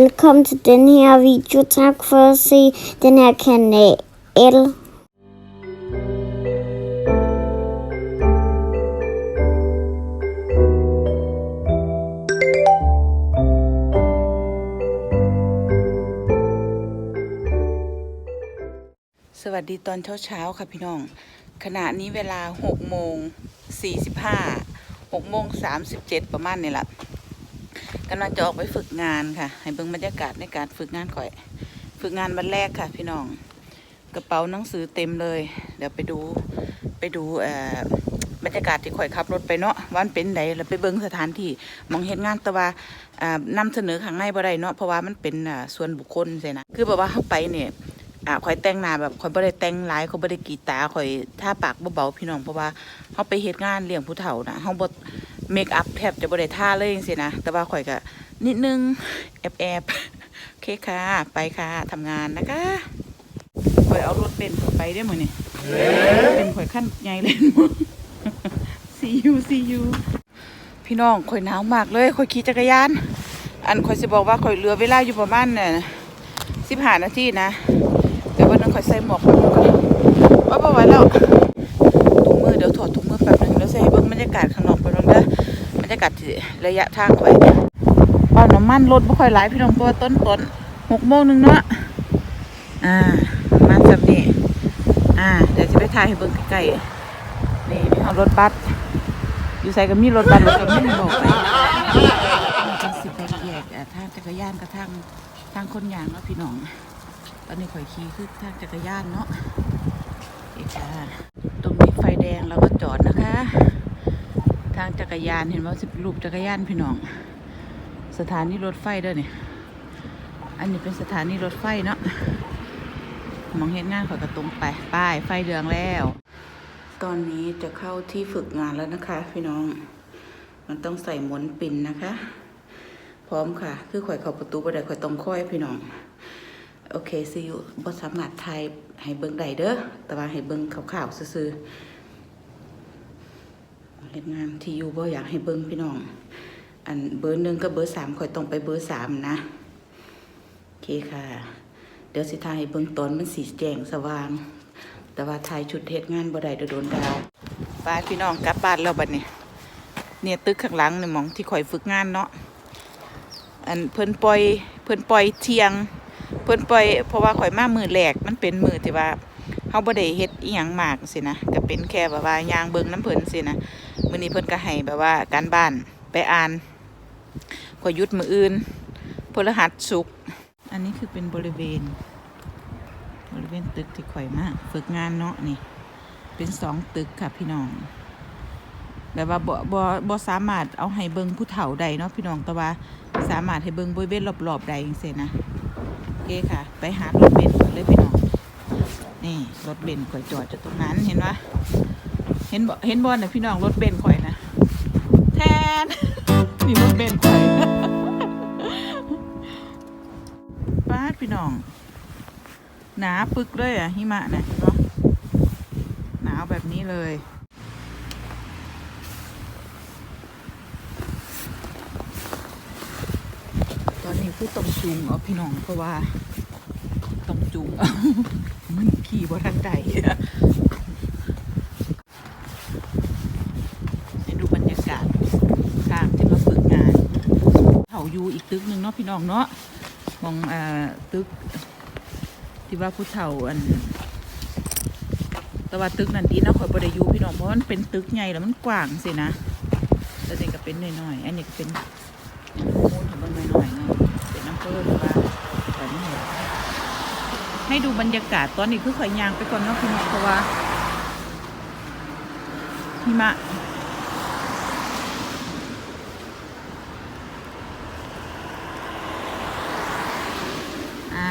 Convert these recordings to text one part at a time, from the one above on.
velkommen til den her video. Tak for at se den her kanal. สวัสดีตอนเช้าเช้าๆค่ะพี่น้อง ขณะนี้เวลา6โมง45 6โมง37 ประมาณนี่แหละ กำลังจะออกไปฝึกงานค่ะ ให้เบิ่งบรรยากาศในการฝึกงานก่อย ฝึกงานวันแรกค่ะ พี่น้อง กระเป๋าหนังสือเต็มเลย เดี๋ยวไปดูไปดูบรรยากาศที่ข่อยขับรถไปเนาะวันเป็นไดแล้วไปเบิ่งสถานที่มองเฮ็ดงานแต่ว่าอ่านำเสนอข้างในบ่ได้เนาะเพราะว่ามันเป็นส่วนบุคคลใช่นะคือแบบว่าเข้าไปเนี่ยอ่าข่อยแต่งหน้าแบบข่อยบ่ได้แต่งหลายข่อยบ่ได้กีตาข่อยท่าปากเบาๆพี่น้องเพราะว่าเฮาไปเฮ็ดงานเลี้ยงผู้เฒ่านะเฮาบ่ เมคอัพแทบจะบ่ได้ทาเลยจังซี่นะ แต่ว่าข่อยก็นิดนึง แอบๆโอเคค่ะ ไปค่ะทำงานนะคะข่อยเอารถเบนไปได้อมื้อนี้เป็นข่อยขั้นใหญ่เลย see you see you พี่น้องข่อยหนาวมากเลยข่อยขี่จักรยาน อันข่อยสิบอกว่าข่อยเหลือเวลาอยู่ประมาณน่ะ15นาทีนะเดี๋ยววันนึงข่อยใส่หมวกก่อนว่าบ่ไหวแล้วถุงมือเดี๋ยวถอดถุงมือแป๊บนึงแล้วใส่ให้เบิ่งบรรยากาศ กาศที่ระยะทางข่อยเอาน้ำมันรถบ่ค่อยไหลพี่น้องเพราะว่าต้นต้นหกโมงหนึงเนาะอ่าน้ำมันสับนี่อ่าเดี๋ยวจะไปถ่ายให้เบิ่งใกล้ๆนี่มีเอารถบัสอยู่ใส่ก็มีรถบัสรถก็มีบอกไปมันเป็นสิบแปดแยกทางจักรยานกับทางทางคนยางเนาะพี่น้องตอนนี้ข่อยขี่คือทางจักรยานเนาะเอกาตรงนี้ไฟแดงเราก็จอดนะคะ ทางจักรยานเห็นว่าสิบรูปจักรยานพี่น้อง สถานีรถไฟเด้อเนี่ยอันนี้เป็นสถานีรถไฟเนาะมองเห็นงานข่อยกระตรงไปป้ายไฟเหลืองแล้ว ตอนนี้จะเข้าที่ฝึกงานแล้วนะคะ พี่น้อง มันต้องใส่หมวนปิ่นนะคะ พร้อมค่ะ คือข่อยเข้าประตูบ่ได้ข่อยต้องค่อยพี่น้อง โอเคซิวบ่สามารถถ่ายให้เบิ่งได้เด้อแต่ว่าให้เบิ่งขาวๆซื่อๆ เฮ็ดงานที่อยู่บ่อยากให้เบิ่งพี่น้อง อันเบอร์หนึ่งกับเบอร์สามข่อยต้องไปเบอร์สามนะโอเคค่ะ เดี๋ยวสิถ่ายเบิ่งตอนมันสีแจงสว่าง แต่ว่าถ่ายชุดเฮ็ดงานบ่ได้เดี๋ยโดนดาวไปพี่น้องกลับบ้านแล้วบัดนี้ เนี่ยตึกข้างหลังนี่หมองที่ข่อยฝึกงานเนาะอันเพิ่นปล่อยเพิ่นปล่อยเที่ยง เพิ่นปล่อยเพราะว่าข่อยมามือแรกมันเป็นมือที่ว่า เฮาบ่ได้เฮ็ดอีหยังมากสินะก็เป็นแค่แบบว่ายางเบิ่งน้ำเพิ่นสินะมื้อนี้เพิ่นก็ให้แบบว่าการบ้านไปอ่านขอยุดมืออื่นพฤหัสศุก อันนี้คือเป็นบริเวณ บริเวณตึกที่ข่อยมาฝึกงานเนาะนี่ เป็นสองตึกค่ะพี่น้องแบบว่าบ่บ่บ่สามารถเอาให้เบิ่งผู้เฒ่าใดเนาะพี่น้องแต่ว่าสามารถให้เบิ่งบริเวณรอบๆใดจังซี่นะโอเคค่ะ ไปหารถเบนซ์ก่อนเลยพี่น้อง นี่รถเบนซ์ข่อยจอดอยู่ตรงนั้นเห็นปะเห็นบ่เห็นบ่น่ะพี่น้องรถเบนซ์ข่อยนะแทนนี่รถเบนซ์ข่อยป้าดพี่น้องหนาปึกเลยอะหิมะนะเนปะหนาวแบบนี้เลยตอนนี้คือต้องจูงเอาพี่น้องเพราะว่าต้องจูงเอา มันขี่บ่ทันใดให้ดูบรรยากาศทางที่มาฝึกงานเขาอยู่อีกตึกหนึ่งเนาะพี่น้องเนาะมองอ่อตึก ที่ว่าผู้เฒ่าอันแต่ว่าตึกนั้นดีนาะข่อยบ่ได้อยู่พี่น้องเพราะมันเป็นตึกใหญ่แล้วมันกว้างสินะแล้วนี่ก็เป็นหน้อยๆอันนี้ก็เป็นมูลของมันหน่อยๆเนาะเป็นน้ำเพิ่มหรือว่าแบบนี้ ให้ดูบรรยากาศตอนนี้คือข่อยยางไปก่อนเนาะพี่น้องเพราะว่าหิมะอ่า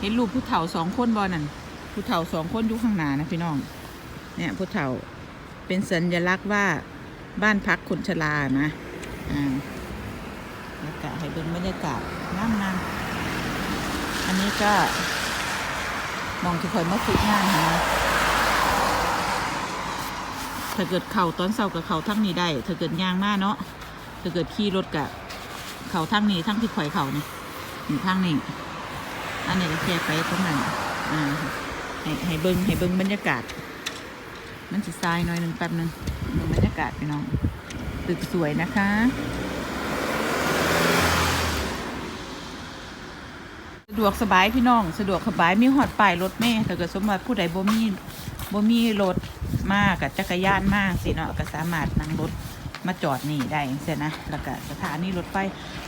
เห็นรูปผู้เฒ่าสองคนบอนั่นผู้เฒ่าสองคนอยู่ข้างหน้านะพี่น้อง เนี่ยผู้เฒ่าเป็นสัญลักษณ์ว่าบ้านพักคนชรานะ อ่าบรรยากาศให้เป็นบรรยากาศน้ำน้ำ อันนี้ก็ มองที่คอยมาฝึกงานนะถ้าเกิดเข่าตอนเสากับเข่าทั้งนี้ได้ ถ้าเกิดยางมากเนาะ ถ้าเกิดขี่รถกับเข่าทั้งนี้ทั้งที่ข่อยเข่านี่อยู่ข้างนี้ อันนี้ก็แค่ไปตรงนั้นอ่าให้ให้เบิ้งให้เบิ้งบรรยากาศ มันสิทรายหน่อยหนึ่งแป๊บนึงบรรยากาศพี่น้องตึกสวยนะคะะดวกสบายพี่น้องสะดวกสบายมีหอดป้ายรถเมล์ถ้าเกิดสมมติผู้ใดบ่มีบ่มีรถมากกับจักรยานมากสิเนาะก็สามารถนั่งรถมาจอดนี่ได้เสียนะแล้วก็สถานีรถไฟ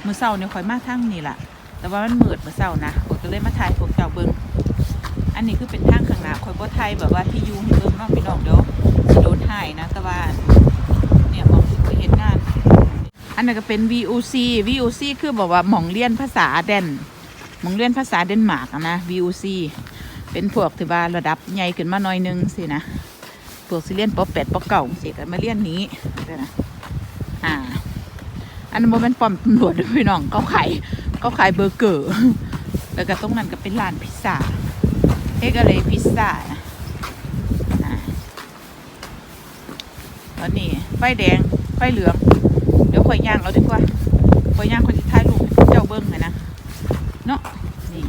มือเช้าเนี่ยค่อยมาทางนี่แหละแต่ว่ามันมืดมือเช้านะข้อยก็เลยมาถ่ายพวกเจ้าเบิ่งอันนี้คือเป็นทางข้างหน้าค่อยบ่ถ่ายแบบว่าที่ยู่ให้เบิ่งนาะพี่น้องเดี๋ยวโดนถ่ายนะแต่ว่าเนี่ยมองที่ข้อยเห็นงาน อันนั้นก็เป็น VOC VOC คือบอกว่าหม่องเรียนภาษาแดน มองเรียนภาษาเดนมาร์กอะนะ VOC เป็นพวกที่ว่าระดับใหญ่ขึ้นมาหน่อยหนึงสินะพวกสิเรียนปอแปดปอเก่าสิกันมาเรียนนี้เด้อนะอ่า อันนั้นโมเป็นปอมตำรวจด้วยพี่น้องเขาขายเขาขายเบอร์เกอร์แล้วก็ตรงนั้นก็เป็นร้านพิซซ่าเอกอะไรพิซซ่านะตอนนี้ไฟแดงไฟเหลือง เดี๋ยวข่อยย่างเอาดีกว่าข่อยย่างข่อยจะถ่ายรูปให้เจ้าเบิ้งหน่อยนะ เนาะนี่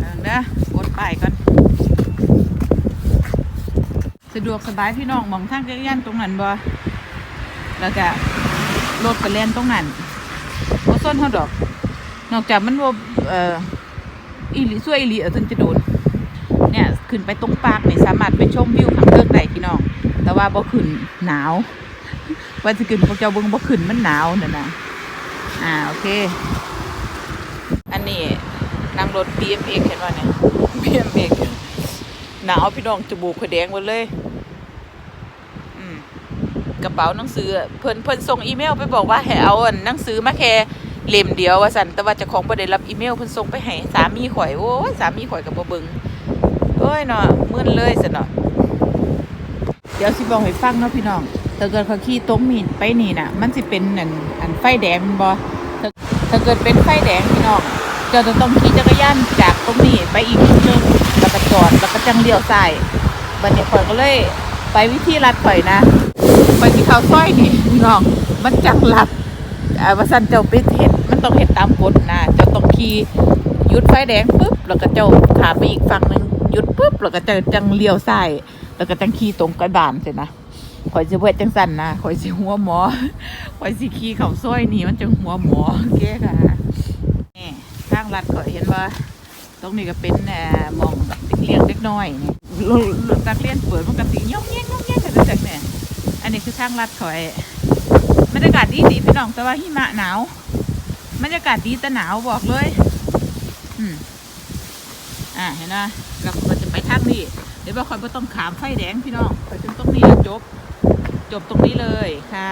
เอาเด้อกดไปก่อน สะดวกสบายพี่น้องมองทางจักรยานตรงนั้นบ่แล้วก็รถก็แล่นตรงนั้นบ่ส้นเฮาดอก นอกจากมันบ่เอ่ออีหลีช่วยอีหลีเอาถึงจะโดนเนี่ยขึ้นไปตรงปากนี่สามารถไปชมวิวข้างเทิงได้พี่น้อง แต่ว่าบ่ขึ้นหนาวว่าสิขึ้นพวกเจ้าเบิ่งบ่ขึ้นมันหนาวนั่นน่ะอ่าโอเค นนี้นั่งรถ BMX เห็นว่าเนี่ย BMX หนาวพี่น้องจมูกข่อยแดงหมดเลยกระเป๋าหนังสือเพิ่นเพิ่นส่งอีเมลไปบอกว่าให้เอาอันหนังสือมาแค่เล่มเดียวว่าซั่นแต่ว่าจ้าของบ่ได้รับอีเมลเพิ่นส่งไปให้สามีข่อยโอ้ยสามีข่อยก็บ่เบิงเอ้ยเนาะมึนเลยซั่นเนาะเดี๋ยวสิบอกให้ฟังเนาะพี่น้องถ้าเกิดเขาขี่ตรงมีนไปนี่น่ะ มันสิเป็นอันอันไฟแดงบ่ถ้าเกิดเป็นไฟแดงพี่น้อง เจ้าจะต้องขี่จักรยานจากตรงนี้ไปอีกนิดนึงแล้วก็จอดแล้วก็จังเลี้ยวซ้ายบัดนี้ข่อยก็เลยไปวิธีลัดข่อยนะข่อยที่เขาซอยนี่พี่น้องมันจังลัดอ่าว่าสันเจ้าไปเห็ดมันต้องเห็ดตามกฎนะเจ้าต้องขี่หยุดไฟแดงปุ๊บแล้วก็เจ้าขามไปอีกฝั่งหนึ่งหยุดปุ๊บแล้วก็เจ้าจังเลี้ยวซ้ายแล้วก็จังขี่ตรงไปบ้านเสร็จนะข่อยสิเวทจังสันนะข่อยสิหัวหมอข่อยสิขี่เขาซอยนี่มันจังหัวหมอโอเคค่ะางลัดข่อยเห็นว่าตรงนี้ก็เป็นเอ่อหมองเด็กเลี้ยงเล็กน้อยนี่รถรถนักเรียนเปิดมันก็สิย่องแย่งย่องแย่งกันจังเนี่ยอันนี้คือทางลัดข่อยบรรยากาศดีดีพี่น้องแต่ว่าหิมะหนาวบรรยากาศดีแต่หนาวบอกเลย อืมอ่าเห็นไหมเราจะไปทางนี้เดี๋ยวบอกคอยบ่ต้องขามไฟแดงพี่น้องไปถึงตรงนี้จบ จบตรงนี้เลยค่ะ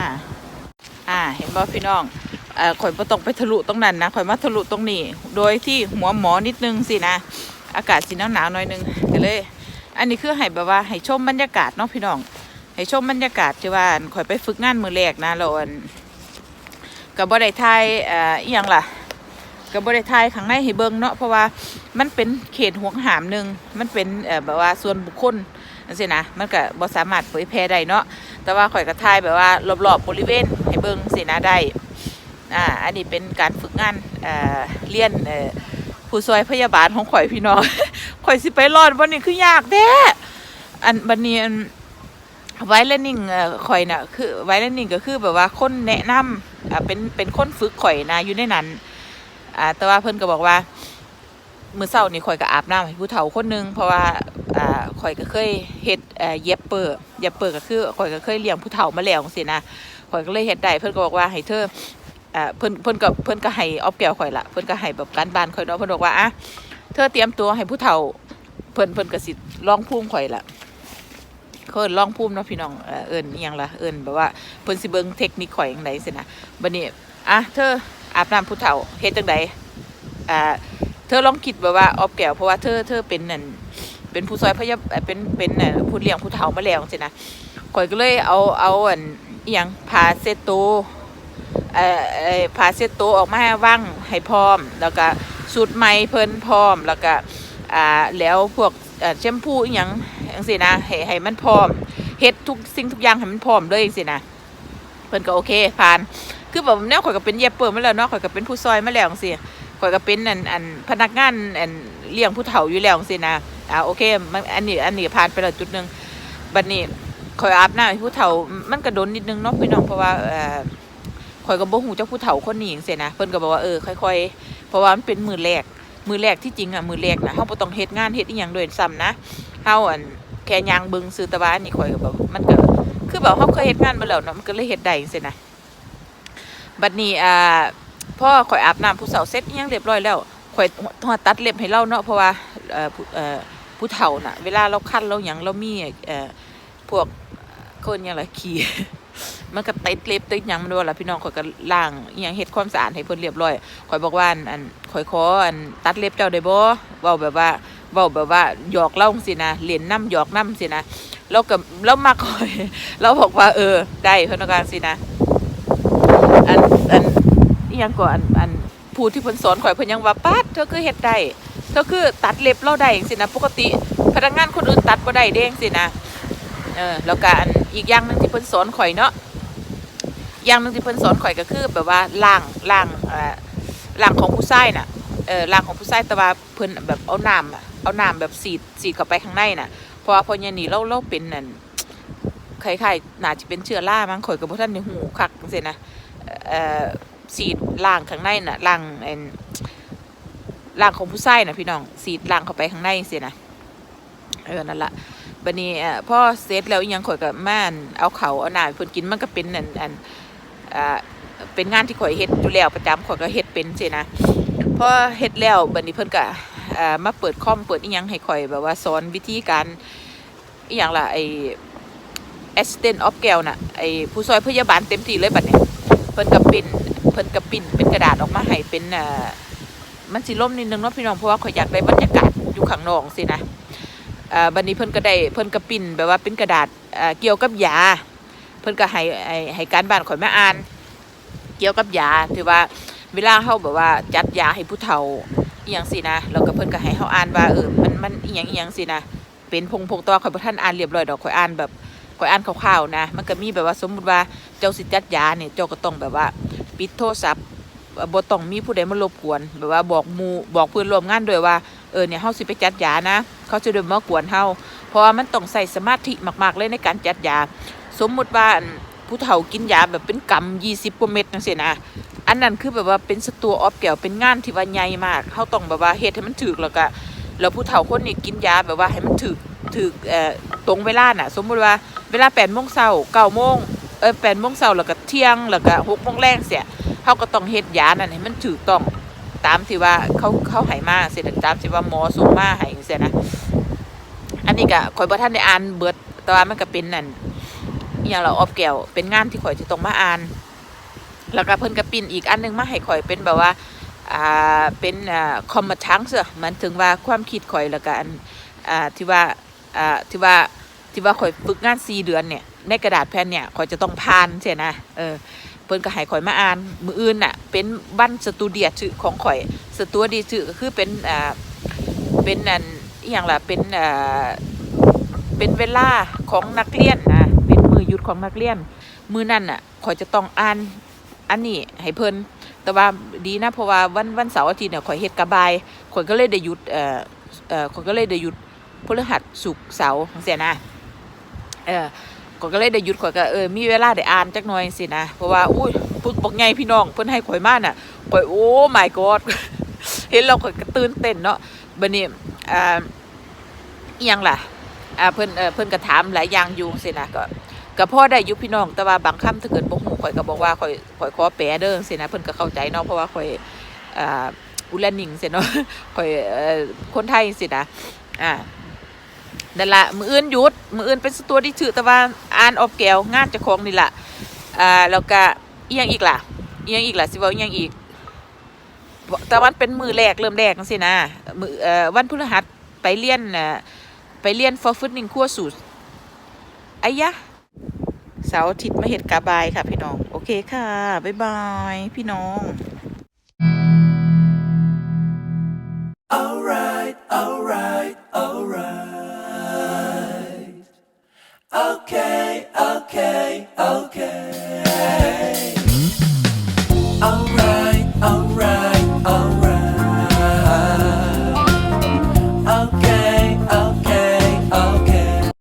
อ่า เห็นบ่พี่น้อง ข่อยบ่ต้องไปทะลุตรงนั้นนะข่อยมาทะลุตรงนี้ โดยที่หัวหมอนิดนึงสินะ อากาศสิหนาวหนาวๆหน่อยนึงก็เลย อันนี้คือให้แบบว่าให้ชมบรรยากาศเนาะพี่น้อง ให้ชมบรรยากาศที่ว่าข่อยไปฝึกงานมือแรกนะแล้วอันก็บ่ได้ถ่ายอ่ออีหยังล่ะก็บ่ได้ถ่ายข้างในให้เบิ่งเนาะเพราะว่ามันเป็นเขตห่วงหามหนึ่งมันเป็นเอ่อแบบว่าส่วนบุคคลจังซี่นะมันก็บ่สามารถเผยแพร่ได้เนาะแต่ว่าข่อยก็ถ่ายแบบว่ารอบๆบริเวณให้เบิ่งสินะได้ อ่าอันนี้เป็นการฝึกงานเอ่อเรียนเอ่อผู้ช่วยพยาบาลของข่อยพี่น้อง ข่อยสิไปรอดวันนี้คือยากแท้อันบันนี้อันไวเลนนิ่งข่อยน่ะคือไวเลนนิ่งก็คือแบบว่าคนแนะนำอ่าเป็นเป็นคนฝึกข่อยนะอยู่ในนั้นอ่าแต่ว่าเพิ่นก็บอกว่ามือเช้านี่ข่อยก็อาบน้ำให้ผู้เฒ่าคนหนึงเพราะว่าอ่าข่อยก็เคยเฮ็ดเอ่อเย็บเปิดเย็บเปิดก็คือข่อยก็เคยเลี้ยงผู้เฒ่ามาแล้วจังซี่นะข่อยก็เลยเฮ็ดได้เพิ่นก็บอกว่าให้เธอ อ่าเพิ่นเพิ่นก็เพิ่นก็ให้ออบแก้วข่อยละเพิ่นก็ให้แบบการบ้านข่อยเนาะเพิ่นบอกว่าอะเธอเตรียมตัวให้ผู้เฒ่าเพิ่นเพิ่นก็สิลองภูมิข่อยละเขาเอิ้นลองภูมิเนาะพี่น้องเอ่อเอิ้นอีหยังล่ะเอิ้นแบบว่าเพิ่นสิเบิ่งเทคนิคข่อยจังไดสินะบัดนี้อะเธออาบน้ำผู้เฒ่าเฮ็ดจังไดอ่าเธอลองคิดแบบว่าออบแก้วเพราะว่าเธอเธอเป็นนั่นเป็นผู้ซอยพยาเป็นเป็นเอ่อผู้เลี้ยงผู้เฒ่ามาแล้วสินะข่อยก็เลยเอาเอาอันอีหยังผ้าเช็ดตัว ผ้าเช็ดตัวออกมาว่างให้พร้อม แล้วก็สูตรใหม่เพิ่นพร้อม แล้วก็อ่าแล้วพวกเอ่อแชมพูอีหยังจังซี่นะให้ให้มันพร้อมเฮ็ดทุกสิ่งทุกอย่างให้มันพร้อมเลยจังซี่นะเพิ่นก็โอเคผ่านคือแบบแนวข่อยก็เป็นเย็บเปิดมาแล้วเนาะข่อยก็เป็นผู้ซอยมาแล้วจังซี่ข่อยก็เป็นอันอันพนักงานอันเลี้ยงผู้เฒ่าอยู่แล้วสินะอ่าโอเคมันอันนี้อันนี้ผ่านไปแล้วจุดหนึงบัดนี้ข่อยอาบน้ำให้ผู้เฒ่ามันก็โดนนิดนึงเนาะพี่น้องเพราะว่าเอ่อ ข่อยก็บ่ฮู้จักผู้เฒ่าคนนี้จังซี่นะเพิ่นก็บอกว่าเออค่อยๆเพราะว่ามันเป็นมือแรกมือแรกที่จริงอะมือแรกนะเฮาบ่ต้องเฮ็ดงานเฮ็ดอีหยังโดยซ้ำนะเฮาอันแค่ยางเบิงซื้อตะวาอันนี่ข่อยก็แบบมันก็คือแบบเฮาเคยเฮ็ดงานมาแล้วเนาะมันก็เลยเฮ็ดได้จังซี่นะบัดนี้อ่าพ่อข่อยอาบน้ำผู้สาวเสร็จอีหยังเรียบร้อยแล้วข่อยต้องตัดเล็บให้เราเนาะเพราะว่าเอ่อผู้เอ่อผู้เฒ่าน่ะเวลาเราคันเราหยังเรามีเอ่อพวกคนยังละขี้ มันก็ติดเล็บติดหยังมันด้วยล่ะพี่น้องข่อยก็ล้างอหยังเฮ็ดความสะอาดให้เพิ่นเรียบร้อยข่อยบอกว่าอันอันข่อยขออันตัดเล็บเจ้าได้บ่เว้าแบบว่าเว้าแบบว่าหยอกเล่าจังซี่นะเล่นน้ำหยอกน้ำสินะแล้วก็แล้วมาข่อย เราบอกว่า เออ ได้เพิ่นว่าจังซี่นะอันอันอีหยังก่อนอันอันผู้ที่เพิ่นสอนข่อยเพิ่นยังว่าปาดเธอคือเฮ็ดได้เธอคือตัดเล็บเราได้จังซี่นะปกติพนักงานคนอื่นตัดบ่ได้เด้งซี่นะ เออแล้วก็อันอีกอย่างหนึงที่เพิ่นสอนข่อยเนาะอย่างหนึงที่เพิ่นสอนข่อยก็คือแบบว่าล้างล้างเอ่อล้างของผู้ชายน่ะเออล้างของผู้ชายแต่ว่าเพิ่นแบบเอาน้ำอะเอาน้ำแบบสีดสีดเข้าไปข้างในน่ะเพราะว่าพอเนี่ยนี่เราเราเป็นนั่นคล้ายๆน่าจะเป็นเชื้อรามั้งข่อยก็บ่ทันได้ฮู้คักจังซี่นะเอ่อสีดล้างข้างในน่ะล้างเอันล้างของผู้ชายน่ะพี่น้องสีดล้างเข้าไปข้างในจังซี่นะเออนั่นละ บันนี้พ่อเสร็จแล้วอีหยังข่อยกับม่านเอาเขาเอาหน้าเพิ่นกินมันก็เป็นอันอันอ่าเป็นงานที่ข่อยเฮ็ดอยู่แล้วประจำข่อยก็เฮ็ดเป็นสินะพอเฮ็ดแล้วบัดนี้เพิ่นก็อ่ามาเปิดคอมเปิดอีหยังให้ข่อยแบบว่าสอนวิธีการอีหยังล่ะไอ้ assistant of girl น่ะไอผู้ช่วยพยาบาลเต็มที่เลยบัดนี้เพิ่นก็ปิ้นเพิ่นก็ปิ้นเป็นกระดาษออกมาให้เป็นอ่ามันสิล่มนิดนึงเนาะพี่น้องเพราะว่าข่อยอยากได้บรรยากาศอยู่ข้างนอกสินะ บัดนี้เพิ่นก็ได้เพิ่นก็ปิ้นแบบว่าเป็นกระดาษเกี่ยวกับยา เพิ่นก็ให้ให้ให้การบ้านข่อยมาอ่าน เกี่ยวกับยาที่ว่าเวลาเฮาแบบว่าจัดยาให้ผู้เฒ่าอีหยังสินะแล้วก็เพิ่นก็ให้เฮาอ่านว่าเออมันมันอีหยังอีหยังสินะเป็นพงพงตัวข่อยบ่ทันอ่านเรียบร้อยดอกข่อยอ่านแบบข่อยอ่านคร่าวๆนะ มันก็มีแบบว่าสมมุติว่าเจ้าสิจัดยาเนี่ยเจ้าก็ต้องแบบว่า ปิดโทรศัพท์เอ่อบ่ต้องมีผู้ใดมารบกวน แบบว่าบอกหมู่บอกเพื่อนร่วมงานด้วยว่า เออเนี่ยเฮาสิไปจัดยานะ เขาจะเดินมากวนเฮาเพราะว่ามันต้องใส่สมาธิมาก ๆ เลยในการจัดยา สมมุติว่าผู้เฒ่ากินยาแบบเป็นกำยี่สิบกว่าเม็ดจังซี่นะอันนั้นคือแบบว่าเป็นสตัวออฟแก้วเป็นงานที่ว่าใหญ่มากเขาต้องแบบว่าเฮ็ดให้มันถูกแล้วก็แล้วผู้เฒ่าคนนี้กินยาแบบว่าให้มันถูกถูกเอ่อตรงเวลาน่ะ สมมุติว่าเวลา8โมงเช้า9โมงเออ8โมงเช้าแล้วก็เที่ยงแล้วก็6โมงแรงเสียเขาก็ต้องเฮ็ดยานั่นให้มันถูกต้อง ตามที่ว่าเขาเขาให้มาเสร็จตามที่ว่าหมอส่งมาให้เสร็จนะอันนี้ก็ข่อยบ่ทันได้อ่านเบิดแต่ว่ามันก็เป็นนั่นอย่างเราออบแก้วเป็นงานที่ข่อยจะต้องมาอ่าน แล้วก็เพิ่นก็ปิ้นอีกอันหนึงมาให้ข่อยเป็นแบบว่าอ่าเป็นอ่าคอมมทังเสอมันถึงว่าความคิดข่อยแล้วก็อันอ่าที่ว่าอ่าที่ว่าที่ว่าข่อยฝึกงาน4เดือนเนี่ยในกระดาษแผ่นเนี่ยข่อยจะต้องผ่านใช่นะเออ เพิ่นก็ให้ข่อยมาอ่าน มืออื่นน่ะ เป็นบันสตูเดียชื่อของข่อยสตูดีชื่อก็คือเป็นอ่าเป็นอันอหย่างล่ะเป็นอ่าเป็นเวลาของนักเรียนนะเป็นมือหยุดของนักเรียน มือนั่นน่ะข่อยจะต้องอ่านอันนี้ให้เพิ่นแต่ว่าดีนะเพราะว่าวันวันเสาร์อาทิตย์เนี่ยข่อยเฮ็ดกระบายข่อยก็เลยได้หยุดเอ่อเอ่อข่อยก็เลยได้หยุดพฤหัสศุกร์เสาร์จังซี่นะเออ ข่อยก็เลยได้หยุดข่อยก็เออมีเวลาได้อ่านจักหน่อยสินะเพราะว่าอุ้ยปึกบอกไงพี่น้องเพิ่นให้ข่อยมาน่ะข่อยโอ้ my god เห็นแล้วข่อยก็ตื่นเต้นเนาะบัดนี้อ่าอีหยังล่ะอ่าเพิ่นเออเพิ่นก็ถามหลายอย่างอยู่สินะก็ก็พ่อได้ยู่พี่น้องแต่ว่าบางคำถ้าเกิดบ่ฮู้ข่อยก็บอกว่าข่อยข่อยขอแปลเด้อสินะเพิ่นก็เข้าใจเนาะเพราะว่าข่อยอ่าอุลนิงสิเนาะข่อยเออคนไทยสินะอ่า นั่นละมืออื่นหยุดมืออื่นเป็นสตัวที่ถือแต่ว่าอ่านออบแก้วงานจ้าของนี่ละอ่าแล้วก็อียังอีกล่ะอียังอีกล่ะสิว้าอียังอีกแต่วันเป็นมือแรกเริ่มแรกจังซี่นะมือเอ่อวันพฤหัสไปเรียนน่ะไปเรียนฟอร์ฟุตนิงคั่วสูตรไอ้ยะเสาร์อาทิตย์มาเห็ดกาบายค่ะพี่น้อง โอเคค่ะ บ๊ายบาย พี่น้อง